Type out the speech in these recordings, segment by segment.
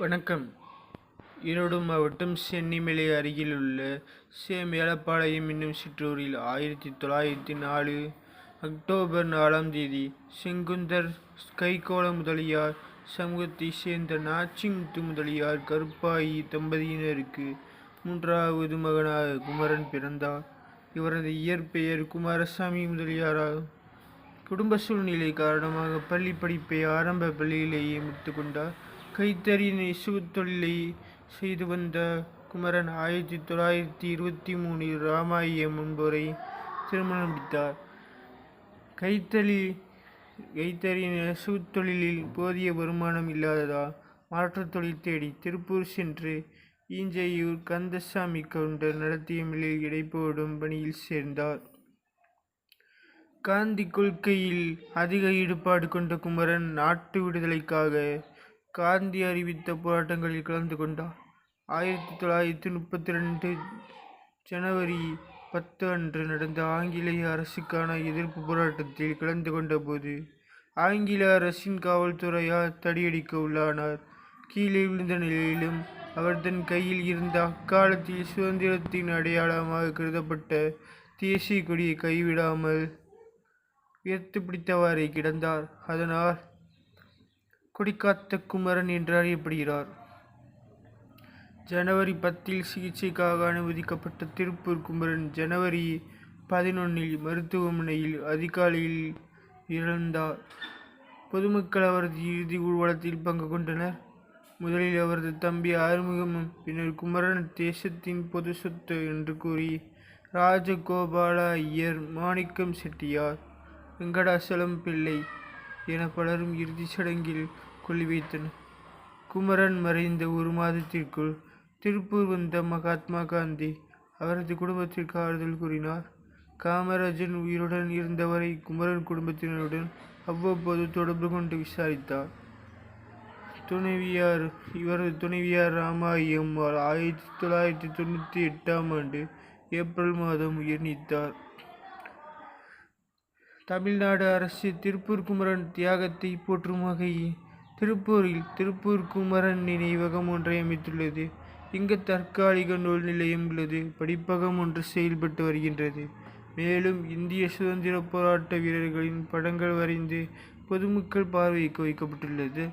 வணக்கம். ஈரோடு மாவட்டம் சென்னிமலை அருகில் உள்ள சேமேலப்பாளையம் என்னும் சிற்றூரில் ஆயிரத்தி தொள்ளாயிரத்தி நாலு அக்டோபர் நாலாம் தேதி செங்குந்தர் கைகோள முதலியார் சமூகத்தைச் சேர்ந்த நாச்சிமுத்து முதலியார் கருப்பாயி தம்பதியினருக்கு மூன்றாவது மகனாக குமரன் பிறந்தார். இவரது இயற்பெயர் குமாரசாமி முதலியாராகும் குடும்ப சூழ்நிலை காரணமாக பள்ளி படிப்பை ஆரம்ப பள்ளியிலேயே முடித்துக்கொண்டார் கைத்தறி நெசவு தொழிலை செய்து வந்த குமரன் ஆயிரத்தி தொள்ளாயிரத்தி இருபத்தி மூணில் ராமாயம் என்பவரை திருமணம் முடித்தார். கைத்தறி கைத்தறி நெசவு தொழிலில் போதிய வருமானம் இல்லாததால் மாற்றுத் தொழில் தேடி திருப்பூர் சென்று ஈஞ்சையூர் கந்தசாமி கவுண்டர் நடத்திய மில்லில் இடைப்போடும் பணியில் சேர்ந்தார். காந்தி கொள்கையில் அதிக ஈடுபாடு கொண்ட குமரன் நாட்டு விடுதலைக்காக காந்தி அறிவித்த போராட்டங்களில் கலந்து கொண்டார். ஆயிரத்தி தொள்ளாயிரத்தி முப்பத்தி ரெண்டு ஜனவரி பத்து அன்று நடந்த ஆங்கிலேய அரசுக்கான எதிர்ப்பு போராட்டத்தில் கலந்து கொண்டபோது ஆங்கில அரசின் காவல்துறையால் தடியடிக்க உள்ளானார். கீழே விழுந்த நிலையிலும் அவர் தன் கையில் இருந்த அக்காலத்தில் சுதந்திரத்தின் அடையாளமாக கருதப்பட்ட தேசிய கொடியை கைவிடாமல் உயர்த்து பிடித்தவாறே கிடந்தார். அதனால் கொடிக்காத்த குமரன் என்று அறியப்படுகிறார் ஜனவரி பத்தில் சிகிச்சைக்காக அனுமதிக்கப்பட்ட திருப்பூர் குமரன் ஜனவரி பதினொன்னில் மருத்துவமனையில் அதிகாலையில் இறந்தார். பொதுமக்கள் அவரது இறுதி ஊர்வலத்தில் பங்கு கொண்டனர். முதலில் அவரது தம்பி ஆறுமுகமும் பின்னர் குமரன் தேசத்தின் பொது சொத்து என்று கூறி ராஜகோபால ஐயர் மாணிக்கம் செட்டியார். வெங்கடாசலம் பிள்ளை என பலரும் இறுதிச் சடங்கில் கொள்ளி வைத்தன குமரன் மறைந்த ஒரு மாதத்திற்குள் திருப்பூர் வந்த மகாத்மா காந்தி அவரது குடும்பத்திற்கு ஆறுதல் கூறினார். காமராஜன் உயிருடன் இருந்தவரை குமரன் குடும்பத்தினருடன் அவ்வப்போது தொடர்பு கொண்டு விசாரித்தார். துணைவியார் இவரது துணைவியார் ராமாயம் ஆயிரத்தி தொள்ளாயிரத்தி தொண்ணூற்றி எட்டாம் ஆண்டு ஏப்ரல் மாதம் உயிர் நீத்தார் தமிழ்நாடு அரசு திருப்பூர் குமரன் தியாகத்தை போற்றும் வகையில் திருப்பூரில் திருப்பூர் குமரன் நினைவகம் ஒன்றை அமைத்துள்ளது. இங்கு தற்காலிக நூல் நிலையம் உள்ளது. படிப்பகம் ஒன்று செயல்பட்டு வருகின்றது. மேலும் இந்திய சுதந்திர போராட்ட வீரர்களின் படங்கள் வரைந்து பொதுமக்கள் பார்வைக்கு வைக்கப்பட்டுள்ளது.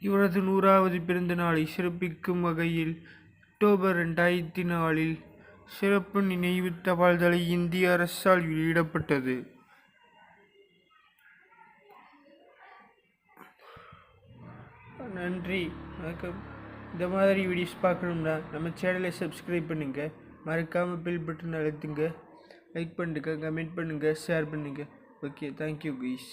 இவரது நூறாவது பிறந்த நாளை சிறப்பிக்கும் வகையில் அக்டோபர் ரெண்டாயிரத்தி நாலில் சிறப்பு நினைவு தபால்தலை இந்திய அரசால் வெளியிடப்பட்டது. நன்றி. வணக்கம். இந்த மாதிரி வீடியோஸ் பார்க்கணும்னா நம்ம சேனலை சப்ஸ்கிரைப் பண்ணுங்கள் மறக்காமல் பில் பட்டன் அழுத்துங்க. லைக் பண்ணுங்கள் கமெண்ட் பண்ணுங்கள் ஷேர் பண்ணுங்கள் ஓகே தேங்க்யூ கைஸ்